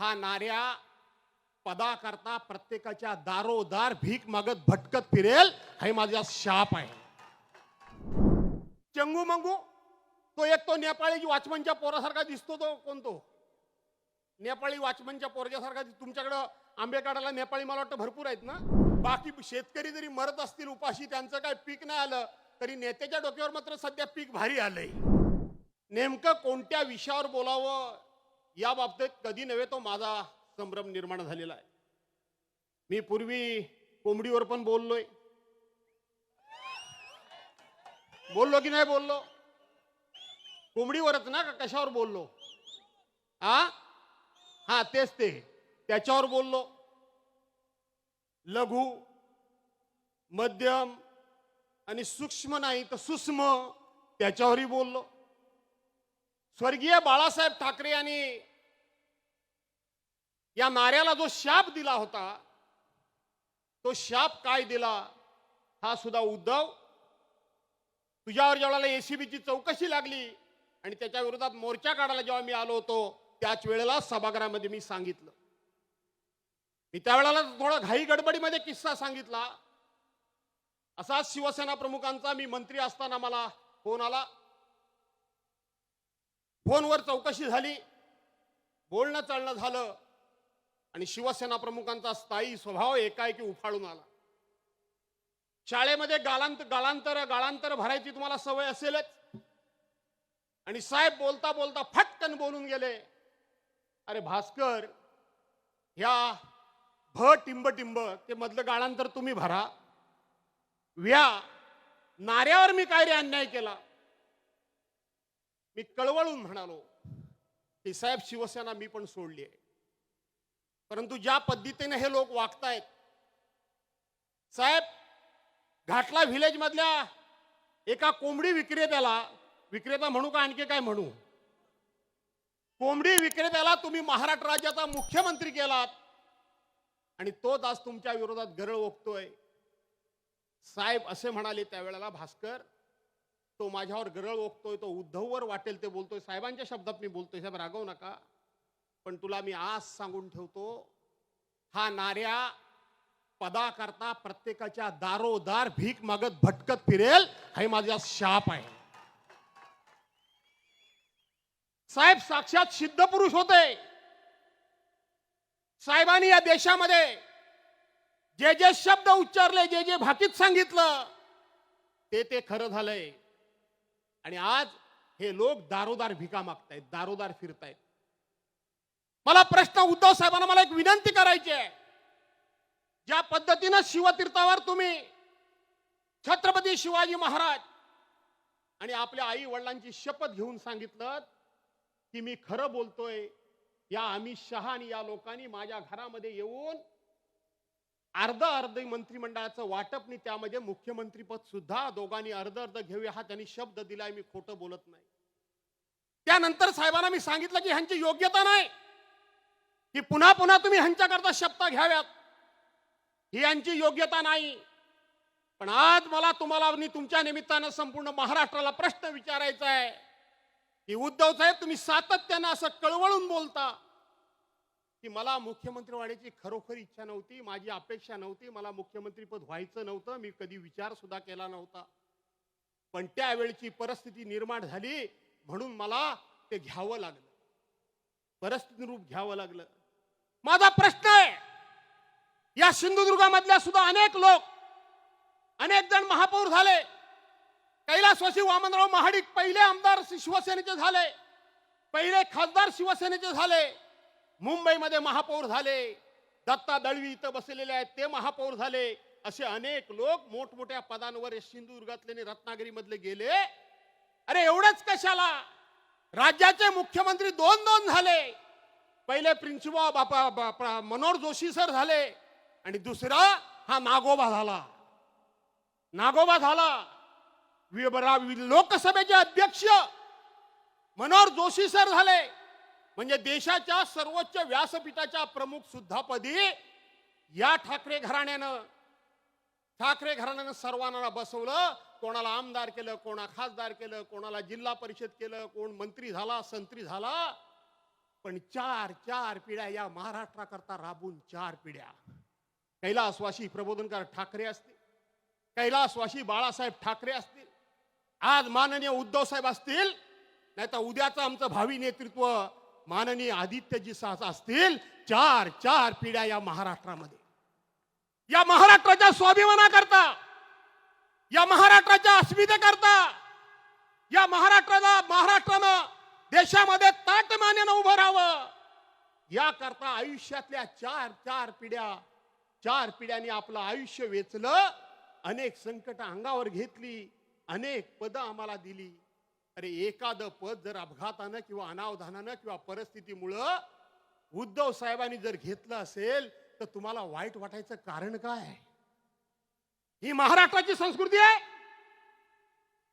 हा नाऱ्या पदाकरता प्रत्येकाच्या दारोदार भीक मागत भटकत फिरेल हे माझा शाप आहे. चंगू मंगू तो एक तो नेपाळी वॉचमनच्या पोरासारखा दिसतो तो कोणतो नेपाळी वॉचमनच्या पोरग्यासारखा तुमच्याकडं आंबे काढायला नेपाळी मला वाटतं भरपूर आहेत ना? बाकी शेतकरी जरी मरत असतील उपाशी त्यांचं काय पीक नाही आलं तरी नेत्याच्या डोक्यावर मात्र सध्या पीक भारी आलंय. नेमकं कोणत्या विषयावर बोलावं? या बाबतीत कधी नव्हे तो माझा संभ्रम निर्माण झालेला आहे. मी पूर्वी कोंबडीवर पण बोललोय. बोललो की नाही बोललो? कोंबडीवरच ना का कशावर बोललो? आ? हा तेच ते. त्याच्यावर बोललो. लघु मध्यम आणि सूक्ष्म नाही तर सूक्ष्म त्याच्यावरही बोललो. स्वर्गीय बाळासाहेब ठाकरे यांनी या नाऱ्याला जो शाप दिला होता तो शाप काय दिला हा सुद्धा उद्धव तुझ्यावर ज्यावेळेला एसीबीची चौकशी लागली आणि त्याच्या विरोधात मोर्चा काढायला जेव्हा मी आलो होतो त्याच वेळेला सभागृहामध्ये मी सांगितलं. मी त्यावेळेला थोडा घाई गडबडीमध्ये किस्सा सांगितला. असाच शिवसेना प्रमुखांचा मी मंत्री असताना मला फोन आला. फोनवर चौकशी झाली. बोलणं चालणं झालं. आणि शिवसेना प्रमुखांचा स्थायी स्वभाव एकाएकी उफाळून आला. शाळेमध्ये गालांत गाळांतर गाळांतर भरायची तुम्हाला सवय असेलच. आणि साहेब बोलता बोलता फटकन बोलून गेले. अरे भास्कर ह्या भ टिंब टिंब ते मधलं गाळांतर तुम्ही भरा. व्या नाऱ्यावर मी काय रे अन्याय केला. मी कळवळून म्हणालो की साहेब शिवसेना मी पण सोडली आहे. परंतु ज्या पद्धतीने हे लोक वागतायत साहेब घाटला व्हिलेज मधल्या एका कोंबडी विक्रेत्याला विक्रेता म्हणू का आणखी काय म्हणू? कोंबडी विक्रेत्याला तुम्ही महाराष्ट्र राज्याचा मुख्यमंत्री केलात आणि तोच आज तुमच्या विरोधात गरळ ओकतोय. साहेब असे म्हणाले त्यावेळेला भास्कर तो माझ्यावर गरळ ओकतोय तो उद्धववर वाटेल ते बोलतोय. साहेबांच्या शब्दात मी बोलतोय साहेब रागवू नका. पण तुला मी आज सांगून ठेवतो हा नाऱ्या पदाकरता प्रत्येकाच्या दारोदार भीक मागत भटकत फिरेल हे माझा शाप आहे. साहेब साक्षात सिद्ध पुरुष होते. साहेबांनी या देशामध्ये जे जे शब्द उच्चारले जे जे भाकीत सांगितलं ते ते खरं झालंय. आणि आज हे लोक दारोदार भिका मागतायत दारोदार फिरतायत. मला प्रश्न उद्धव साहेबांना मला एक विनंती करायची आहे. ज्या पद्धतीनं शिवतीर्थावर तुम्ही छत्रपती शिवाजी महाराज आणि आपल्या आई वडिलांची शपथ घेऊन सांगितलं की मी खरं बोलतोय या अमित शहा आणि या लोकांनी माझ्या घरामध्ये येऊन अर्ध अर्ध मंत्रिमंडळाचं वाटप नाही त्यामध्ये मुख्यमंत्रीपद सुद्धा दोघांनी अर्ध अर्ध घेऊया हा त्यांनी शब्द दिलाय मी खोटं बोलत नाही. त्यानंतर साहेबांना मी सांगितलं की ह्यांची योग्यता नाही. की पुन्हा पुन्हा तुम्ही ह्यांच्याकरता शब्द घ्याव्यात. ही यांची योग्यता नाही. पण आज मला तुम्हाला तुमच्या निमित्तानं संपूर्ण महाराष्ट्राला प्रश्न विचारायचा आहे. की उद्धव साहेब तुम्ही सातत्यानं असं कळवळून बोलता. की मला मुख्यमंत्री व्हायची खरोखर इच्छा नव्हती माझी अपेक्षा नव्हती मला मुख्यमंत्रीपद व्हायचं नव्हतं मी कधी विचार सुद्धा केला नव्हता. पण त्यावेळची परिस्थिती निर्माण झाली म्हणून मला ते घ्यावं लागलं. परिस्थिती रूप घ्यावं लागलं. माझा प्रश्न आहे या सिंधुदुर्गामधल्या सुद्धा अनेक लोक अनेक जण महापौर झाले. कैलासवासी वामनराव महाडिक पहिले आमदार शिवसेनेचे झाले पहिले खासदार शिवसेनेचे झाले. मुंबईमध्ये महापौर झाले दत्ता दळवी इथं बसलेले आहेत ते महापौर झाले. असे अनेक लोक मोठमोठ्या पदांवर सिंधुदुर्गातले आणि रत्नागिरीमधले गेले. अरे एवढंच कशाला? राज्याचे मुख्यमंत्री दोन दोन झाले. पहिले प्रिन्सिपॉल बापा बापा मनोहर जोशी सर झाले आणि दुसरा हा नागोबा झाला. नागोबा झाला. लोकसभेचे अध्यक्ष मनोहर जोशी सर झाले. म्हणजे देशाच्या सर्वोच्च व्यासपीठाच्या प्रमुख सुद्धा पदी या ठाकरे घराण्यानं. ठाकरे घराण्यानं सर्वांना बसवलं कोणाला आमदार केलं कोणा खासदार केलं कोणाला जिल्हा परिषद केलं कोण मंत्री झाला संत्री झाला. पण चार चार पिढ्या या महाराष्ट्राकरता राबून चार पिढ्या. कैलासवाशी प्रबोधनकार ठाकरे असतील. कैलासवाशी बाळासाहेब ठाकरे असतील. आज माननीय उद्धव साहेब असतील. नाही तर उद्याचं आमचं भावी नेतृत्व माननीय आदित्यजी सास असतील चार चार पिढ्या या महाराष्ट्रामध्ये. या महाराष्ट्राच्या स्वाभिमानाकरता या महाराष्ट्राच्या अस्मितेकरता या महाराष्ट्राला महाराष्ट्रानं देशामध्ये ताटमान्यानं उभं राहावं याकरता आयुष्यातल्या चार चार पिढ्या चार पिढ्यांनी आपलं आयुष्य वेचलं अनेक संकट अंगावर घेतली अनेक पदं आम्हाला दिली. अरे एखादं पद जर अपघातानं किंवा अनावधानानं किंवा परिस्थितीमुळं उद्धव साहेबांनी जर घेतलं असेल तर तुम्हाला वाईट वाटायचं कारण काय? ही महाराष्ट्राची संस्कृती आहे.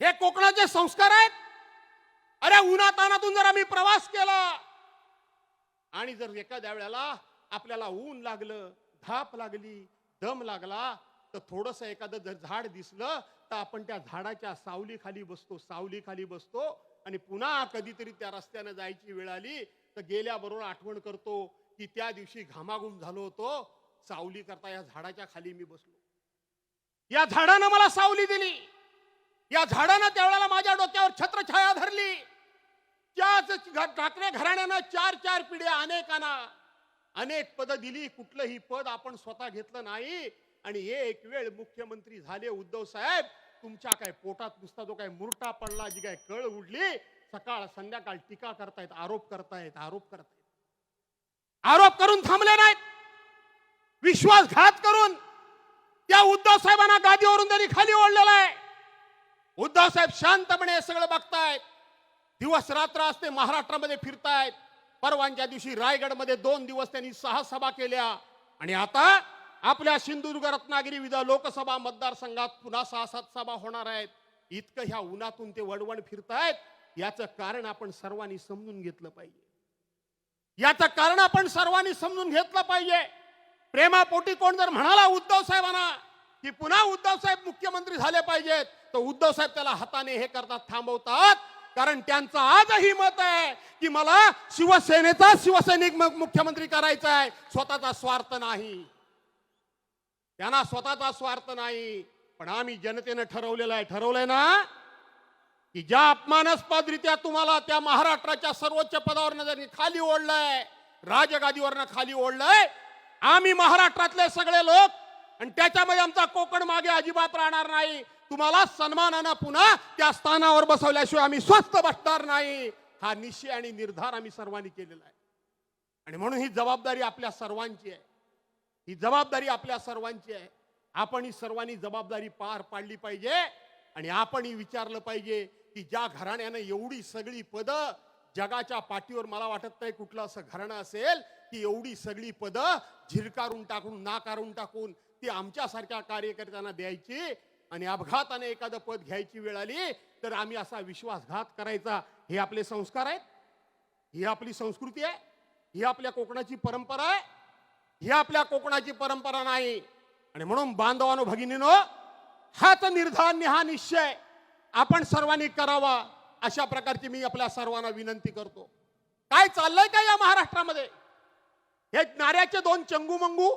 हे कोकणाचे संस्कार आहेत. अरे उन्हातानातून जर आम्ही प्रवास केला आणि जर एखाद्या वेळेला आपल्याला ऊन लागलं धाप लागली दम लागला तर थोडस एखादं जर झाड दिसलं तर आपण त्या झाडाच्या सावली खाली बसतो सावली खाली बसतो आणि पुन्हा कधीतरी त्या रस्त्यानं जायची वेळ आली तर गेल्याबरोबर आठवण करतो की त्या दिवशी घामाघूम झालो होतो. सावली करता या झाडाच्या खाली मी बसलो. या झाडानं मला सावली दिली. या झाडानं त्यावेळेला माझ्या डोक्यावर छत्रछाया धरली. त्याच ठाकरे घराण्यानं चार चार पिढ्या अनेकांना अनेक पद दिली. कुठलंही पद आपण स्वतः घेतलं नाही. आणि एक वेळ मुख्यमंत्री झाले उद्धव साहेब तुमच्या काय पोटात नुसता जो काय मुरटा पडला जी काय कळ उडली सकाळ संध्याकाळ टीका करतायत आरोप करतायत आरोप करतायत. आरोप करून थांबले नाहीत. विश्वासघात करून त्या उद्धव साहेबांना गादीवरून त्यांनी खाली ओढलेला आहे उद्धव साहेब शांतपणे सगळं बघतायत. दिवस रात्र असते महाराष्ट्रामध्ये फिरतायत. परवानच्या दिवशी रायगडमध्ये दोन दिवस त्यांनी सहा सभा केल्या. आणि आता आपल्या सिंधुदुर्ग रत्नागिरी विधा लोकसभा मतदारसंघात पुन्हा सहा सात सभा होणार आहेत. इतकं ह्या उन्हातून ते वडवण फिरतायत याचं कारण आपण सर्वांनी समजून घेतलं पाहिजे. याचं कारण आपण सर्वांनी समजून घेतलं पाहिजे. प्रेमापोटी कोण जर म्हणाला उद्धव साहेबांना की पुन्हा उद्धव साहेब मुख्यमंत्री झाले पाहिजेत तर उद्धव साहेब त्याला हाताने हे करतात थांबवतात. कारण त्यांचं आजही मत आहे की मला शिवसेनेचा शिवसैनिक मुख्यमंत्री करायचा आहे स्वतःचा स्वार्थ नाही. त्यांना स्वतःचा स्वार्थ नाही. पण आम्ही जनतेनं ठरवलेलं आहे ठरवलंय ना की ज्या अपमानास्पदरित्या तुम्हाला त्या महाराष्ट्राच्या सर्वोच्च पदावरनं जरी खाली ओढलंय राजगादीवरनं खाली ओढलंय आम्ही महाराष्ट्रातले सगळे लोक आणि त्याच्यामध्ये आमचा कोकण मागे अजिबात राहणार नाही. तुम्हाला सन्मानानं पुन्हा त्या स्थानावर बसवल्याशिवाय आम्ही स्वस्त बसणार नाही. हा निश्चय आणि निर्धार आम्ही सर्वांनी केलेला आहे. आणि म्हणून ही जबाबदारी आपल्या सर्वांची आहे. ही जबाबदारी आपल्या सर्वांची आहे. आपण ही सर्वांनी जबाबदारी पार पाडली पाहिजे आणि आपणही विचारलं पाहिजे की ज्या घराण्यानं एवढी सगळी पदं जगाच्या पाठीवर मला वाटत नाही कुठलं असं घराणं असेल की एवढी सगळी पदं झिरकारून टाकून नाकारून टाकून ती आमच्यासारख्या कार्यकर्त्यांना द्यायची आणि अपघाताने एखादं पद घ्यायची वेळ आली तर आम्ही असा विश्वासघात करायचा. हे आपले संस्कार आहेत. ही आपली संस्कृती आहे. ही आपल्या कोकणाची परंपरा आहे. ही आपल्या कोकणाची परंपरा नाही. आणि म्हणून बांधवानो भगिनीनो हाच निर्धार हा निश्चय. आपण सर्वांनी करावा अशा प्रकारची मी आपल्या सर्वांना विनंती करतो. काय चाललंय का या महाराष्ट्रामध्ये? हे नाऱ्याचे दोन चंगू मंगू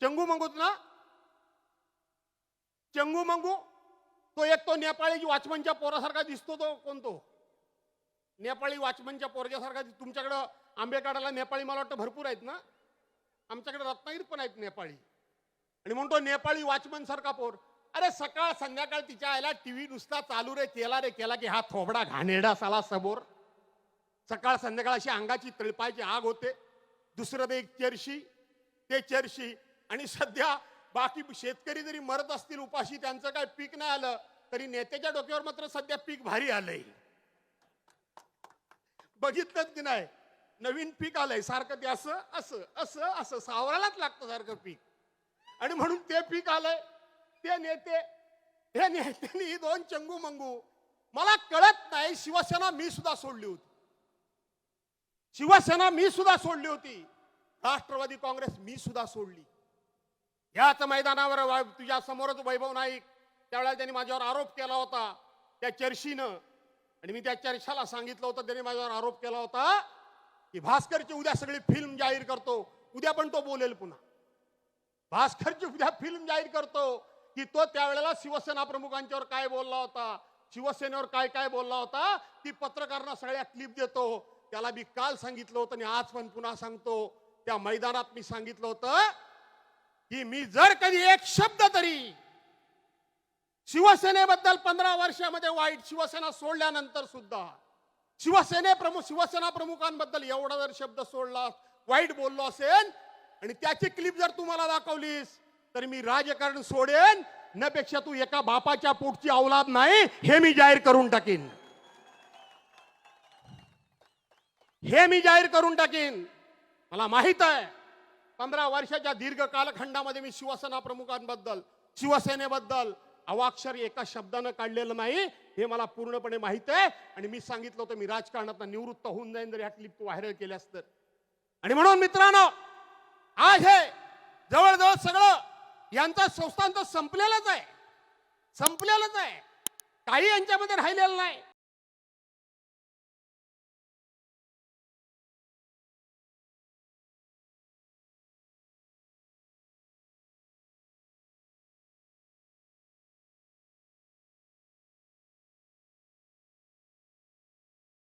चंगू मंगूत ना? चंगू मंगू तो एक तो नेपाळी वॉचमनच्या पोरासारखा दिसतो तो कोणतो नेपाळी वॉचमनच्या पोरग्यासारखा तुमच्याकडं आंबेकाडाला नेपाळी मला वाटतं भरपूर आहेत ना? आमच्याकडे रत्नागिरीत पण आहेत नेपाळी. आणि म्हणतो नेपाळी वॉचमन सारखा पोर अरे सकाळ संध्याकाळ तिच्या आईला टीव्ही नुसता चालू रे केला रे केला की हा थोबडा घाणेरडा साला समोर. सकाळ संध्याकाळ अशी अंगाची तळपायची आग होते. दुसरं ते एक चर्शी ते चर्शी. आणि सध्या बाकी शेतकरी जरी मरत असतील उपाशी त्यांचं काय पीक नाही आलं तरी नेत्याच्या डोक्यावर मात्र सध्या पीक भारी आलंय. बघितलंच की नाही? नवीन पीक आलंय सारखं ते असं असं असं असं सावरायलाच लागतं सारखं पीक. आणि म्हणून ते पीक आलंय ते नेते हे नेत्यांनी दोन चंगू मंगू मला कळत नाही शिवसेना मी सुद्धा सोडली होती. शिवसेना मी सुद्धा सोडली होती. राष्ट्रवादी काँग्रेस मी सुद्धा सोडली. याच मैदानावर तुझ्या समोरच वैभव नाईक त्यावेळेला त्यांनी माझ्यावर आरोप केला होता त्या चर्शीनं आणि मी त्या चर्चाला सांगितलं होतं त्याने माझ्यावर आरोप केला होता की भास्करची उद्या सगळी फिल्म जाहीर करतो उद्या पण तो बोलेल पुन्हा. भास्करची उद्या फिल्म जाहीर करतो की तो त्यावेळेला शिवसेना प्रमुखांच्यावर काय बोलला होता शिवसेनेवर काय काय बोलला होता ती पत्रकारांना सगळ्या क्लिप देतो. त्याला मी काल सांगितलं होतं आणि आज पण पुन्हा सांगतो. त्या मैदानात मी सांगितलं होतं की मी जर कधी एक शब्द तरी शिवसेनेबद्दल पंधरा वर्षामध्ये वाईट शिवसेना सोडल्यानंतर सुद्धा शिवसेने प्रमुख शिवसेना प्रमुखांबद्दल एवढा जर शब्द सोडला वाईट बोललो असेल आणि त्याची क्लिप जर तुम्हाला दाखवलीस तर मी राजकारण सोडेन नपेक्षा तू एका बापाच्या पोटची औलाद नाही हे मी जाहीर करून टाकीन. हे मी जाहीर करून टाकीन. मला माहीत आहे पंधरा वर्षाच्या दीर्घ कालखंडामध्ये मी शिवसेना प्रमुखांबद्दल शिवसेनेबद्दल अवाक्षर एका शब्दानं काढलेलं नाही हे मला पूर्णपणे माहीत आहे. आणि मी सांगितलं होतं मी राजकारणात निवृत्त होऊन जाईन जर ह्या क्लिप व्हायरल केल्यास तर. आणि म्हणून मित्रांनो आज हे जवळजवळ सगळं यांचा संस्थान तर संपलेलंच आहे. संपलेलंच आहे. काही यांच्यामध्ये राहिलेलं नाही.